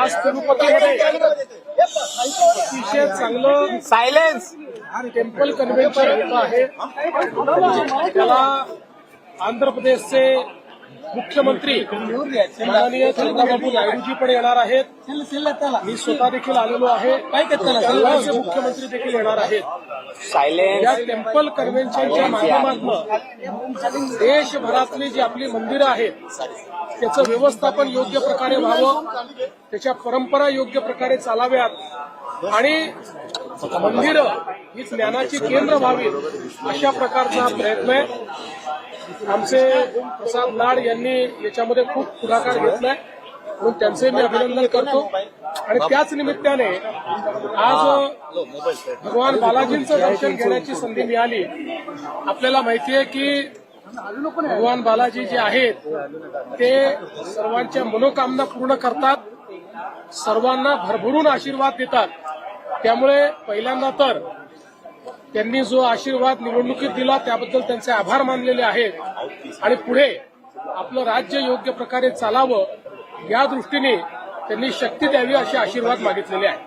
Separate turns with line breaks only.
आज तिरुपतीमध्ये अतिशय चांगलं
सायलेन्स
टेम्पल कन्व्हेन्शन आहे. त्याला आंध्र प्रदेशचे मुख्यमंत्री माननीय चंद्राबाबू नायडूजी पण येणार आहेत. मी स्वतः देखील आलेलो आहे. मुख्यमंत्री देखील येणार आहेत. या
सायलेन्स
टेम्पल कन्व्हेन्शनच्या माध्यमातून देशभरातली जी आपली मंदिरं आहेत त्याचं व्यवस्थापन योग्य प्रकारे व्हावं. त्याच्या परंपरा योग्य प्रकारे चालाव्यात. आणि मंदिरं ही ज्ञानाची केंद्र व्हावीत अशा प्रकारचा हा प्रयत्न आहे. आमचे प्रसाद लाड यांनी याच्यामध्ये खूप पुढाकार घेतलाय. म्हणून त्यांचे मी अभिनंदन करतो. आणि त्याच निमित्ताने आज भगवान बालाजींचं दर्शन घेण्याची संधी मिळाली. आपल्याला माहिती आहे की भगवान बालाजी जे आहेत ते सर्वांच्या मनोकामना पूर्ण करतात. सर्वांना भरभरून आशीर्वाद देतात. त्यामुळे पहिल्यांदा तर त्यांनी जो आशीर्वाद निवडणुकीत दिला त्याबद्दल त्यांचे आभार मानलेले आहेत. आणि पुढे आपलं राज्य योग्य प्रकारे चालावं या दृष्टीने त्यांनी शक्ती द्यावी असे आशीर्वाद मागितलेले आहेत.